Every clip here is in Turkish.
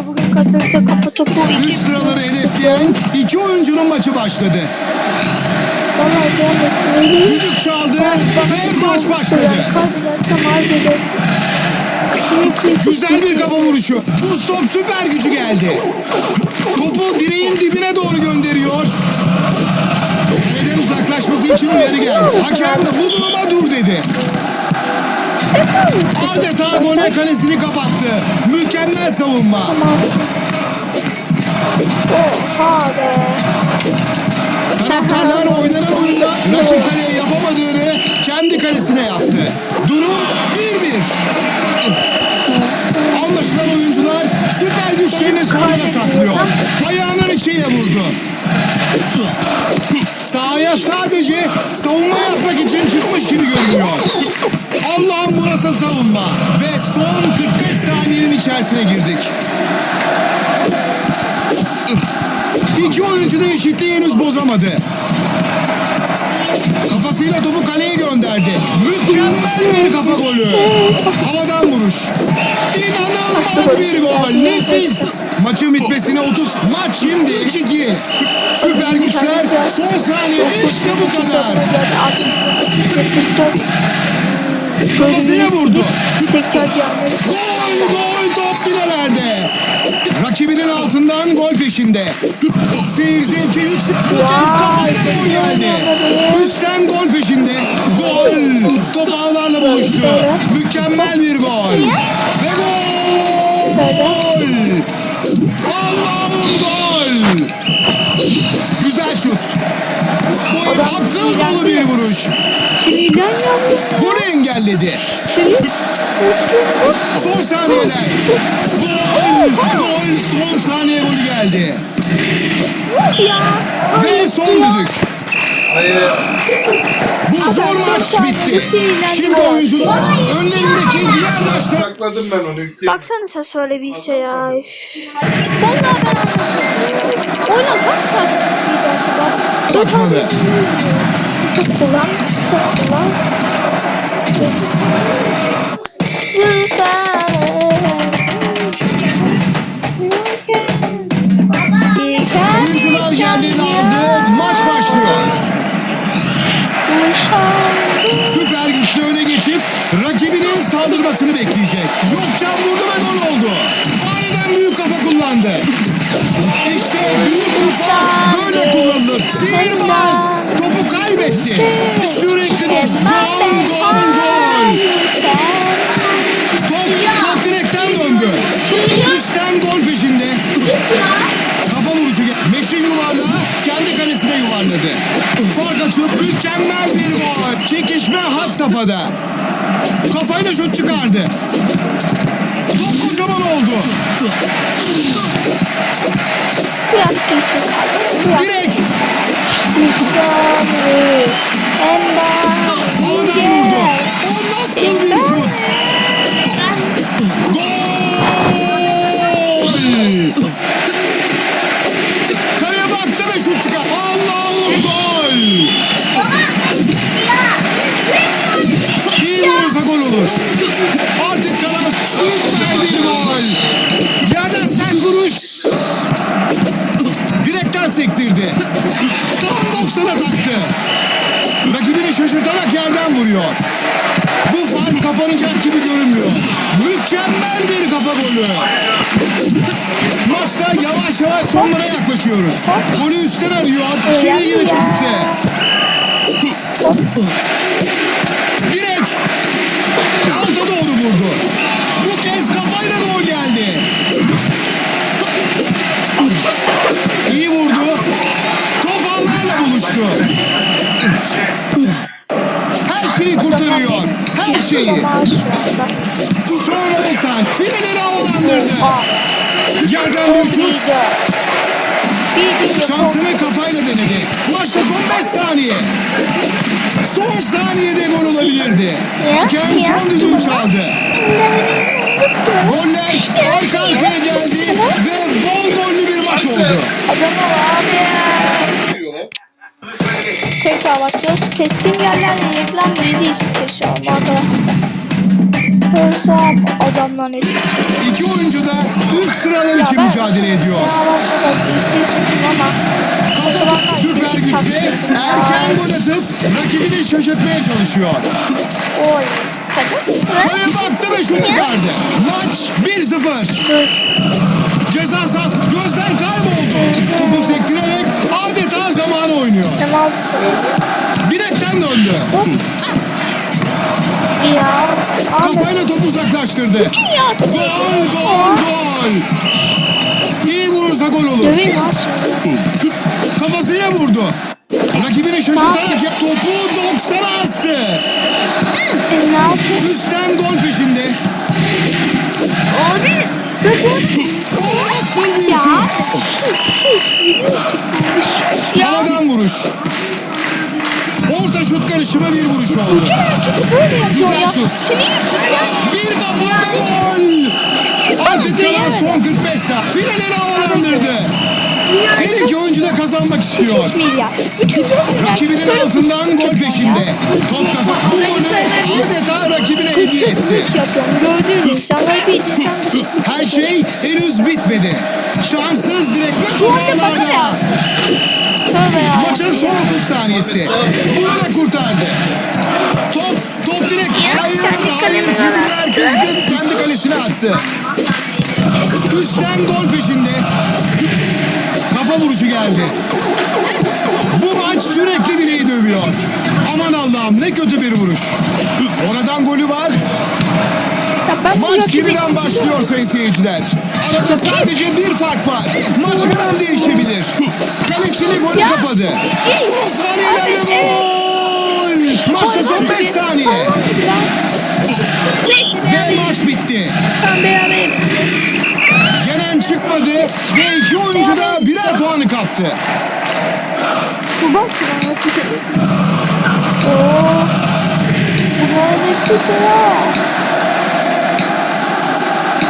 arkadaşlar bugün Katar'da kafa topu iki Üst sıraları hedefleyen iki oyuncunun maçı başladı. Düdük çaldı ve maç başladı. Güzel bir kafa vuruşu. Bu stop süper gücü geldi. Topu direğin dibine doğru gönderiyor. Kaleden uzaklaşması için uyarı geldi. Hakem bu duruma dur dedi. Adeta gole kalesini kapattı. Mükemmel savunma. Oha be. Taraftarlar oynanan oyunda rakip kaleye yapamadığını kendi kalesine yaptı. Durum 1-1. Anlaşılan oyuncular süper güçlerini sonuna saklıyor. Ayağının içiyle vurdu. Sahaya sadece savunma yapmak için çıkmış gibi görünüyor. Allah'ım bu nasıl savunma? Ve son 45 saniyenin içerisine girdik. İki oyuncu da eşitliği henüz bozamadı. Kafasıyla topu kaleye gönderdi. Mükemmel bir kafa golü. Havadan vuruş. İnanılmaz bir gol. Nefis. Maçın bitmesine 30. Maç şimdi 3-2. Süper güçler son saniye işte bu kadar. 74. Kafasıyla vurdu. Gol gol top filelerde. Rakibinin altından gol peşinde. Seyir zevki yüksek. Bu kez kafayla gol geldi. Üstten gol peşinde. Gol. Top ağlarla buluştu. Mükemmel bir gol. Bu Adam akıl dolu bir vuruş. Şimdiden yandım. Golü engelledi. Müslüm Son saniyeler. Gol! Gol! Son saniye golü geldi. ya. Ve son düdük. Hayır. Bu zor maç bitti. Şimdi oyuncular önlerindeki diğer maçlar Sakladım ben onu. Sen söyle bir şey ya. Vallahi ben anlatıyorum. Oyuna kaç tane dersi var? Atmadı. Çok kullan, çok kullan. oyuncular saldırmasını bekleyecek. Yokcan vurdu ve gol oldu. Aniden büyük kafa kullandı. İşte büyük kafa böyle kullanılır. Sihirbaz topu kaybetti. Sürekli gol. Gol, gol, gol. Top, top direkten döndü. Üstten gol peşinde. Kafa vuruşu. Meşin yuvarlağı kendi kalesine yuvarladı. Fark açıp mükemmel bir gol. Çekişme had safhada. Kafayla şut çıkardı. Top kocaman oldu. Biraz Direkt Mükemmel. Emma. havadan vurdu. O nasıl bir şut? Gol! Şaşırtarak yerden vuruyor. Bu fark kapanacak gibi görünmüyor. Mükemmel bir kafa golü. Maçta yavaş yavaş sonlara yaklaşıyoruz. Golü üstten arıyor. Çivi gibi çıktı. Direkt alta doğru vurdu. Yerden bir şut. Şansını kafayla denedi. Maçta son 5 saniye. Son saniyede gol olabilirdi. Hakem son düdüğü çaldı. Goller arka arkaya geldi ve bol gollü bir maç oldu. Tekrar bakıyoruz. Kestiğim yerlerle reklam yedi isim kesiyor Hesap adamdan eski. İki oyuncu da üst sıralar için ben- mücadele ediyor. Ama Süper ya. erken gol atıp rakibini şaşırtmaya çalışıyor. Oy. Kaleye baktı ve şut çıkardı. Maç 1-0. Ceza sahası gözden kayboldu. Topu sektirerek adeta zaman oynuyor. Tamam. Direkten döndü. Ya. Kafayla topu uzaklaştırdı. Gol gol gol. İyi vurursa gol olur. Döveyim lan. Kafasıyla vurdu. Rakibini şaşırtarak ya- topu 90'a astı. E, ne yapayım? Üstten gol peşinde. Abi. Nasıl bir Ya. şut? Sus sus. Biliyorsun. Sus ya. Havadan vuruş. Orta şut karışımı bir vuruş oldu. Bütün herkesi böyle yapıyor Güzel ya. şut. Bir kafa ve gol. Artık kalan son 45 saat. Finalini havalandırdı. Her iki oyuncu da kazanmak istiyor. 8 milyar. Bütün milyar. Rakibinin altından gol peşinde. Top kafa bu golü adeta rakibine hediye etti. Gördüğün insanlar bir insan Her şey henüz bitmedi. Şanssız direktör Şu anda Maçın son 30 saniyesi. Bunu da kurtardı. Top, top direkt hayır, hayır tribünler kızgın kendi kalesine attı. Üstten gol peşinde. Kafa vuruşu geldi. Bu maç sürekli direği dövüyor. Aman Allah'ım ne kötü bir vuruş. Oradan golü var. Ya ben bu Maç yeniden başlıyor sayın seyirciler. Arada sadece bir fark var. Maç hemen değişebilir. Kalesini golü Ya. kapadı. Son saniyelerde gol. Maçta son 5 saniye. Ve maç bitti. Yenen çıkmadı ve iki oyuncu da birer puanı kaptı. Bu bak nasıl. Oo. Bunların hepsi sıra. Bunların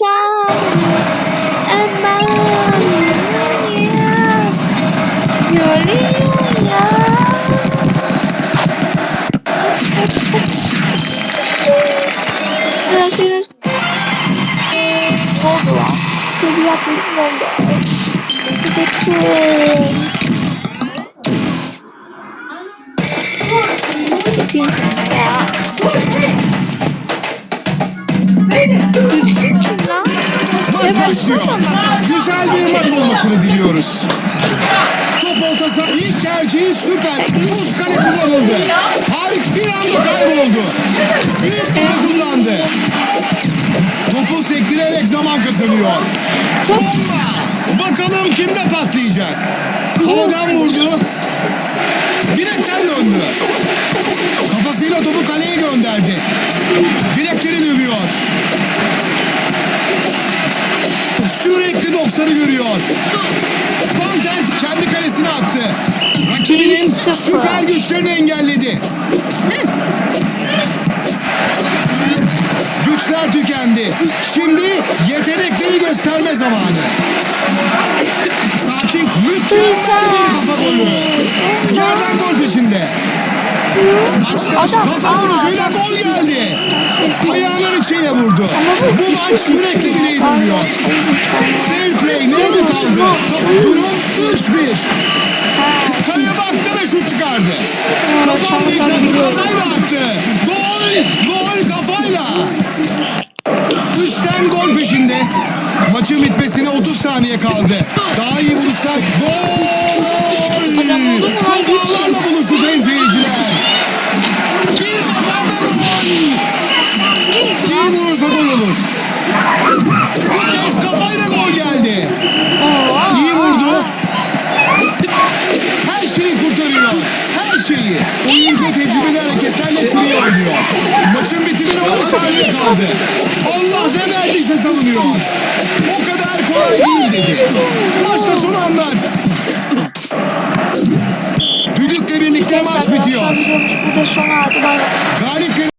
Bersambung Emangnya Görüşürüz. Ne oldu lan? Seni yapmışım oldu. Ya. Yüksek kim lan? Maç başlıyor. Güzel bir maç olmasını diliyoruz. Top ortası ilk tercihi süper. Buz kale kullanıldı. Harik bir anda kayboldu. Büyük kafa kullandı. Topu sektirerek zaman kazanıyor. Bomba! Bakalım kimde patlayacak? Havadan vurdu. Direkten döndü. Kafasıyla topu kaleye gönderdi. Direkleri dövüyor. Sürekli 90'ı görüyor. Panter kendi kalesine attı. Rakibinin 1-0. süper güçlerini engelledi. Güçler tükendi. Şimdi yetenekleri gösterme zamanı. Sakin, mükemmel bir kafa golü. Yerden gol peşinde. Maçta kafa vuruşuyla adam- gol geldi. Ayağının içiyle vurdu. Bu maç sürekli direği dönüyor. Fair play nerede kaldı? Durum 3-1. Kaleye baktı ve şut çıkardı. Kapanmayacak kafayla attı. Gol! Gol kafayla. Üstten gol peşinde. Maçın bitmesine 30 saniye kaldı. Daha iyi vuruşlar. Gol! Top şeyi oyuncu tecrübeli hareketlerle süreye oynuyor. Maçın bitimine 10 saniye kaldı. Allah ne verdiyse savunuyor. O kadar kolay değil dedi. Maçta son anlar. Düdükle birlikte maç bitiyor. Bu da son anlar. Galip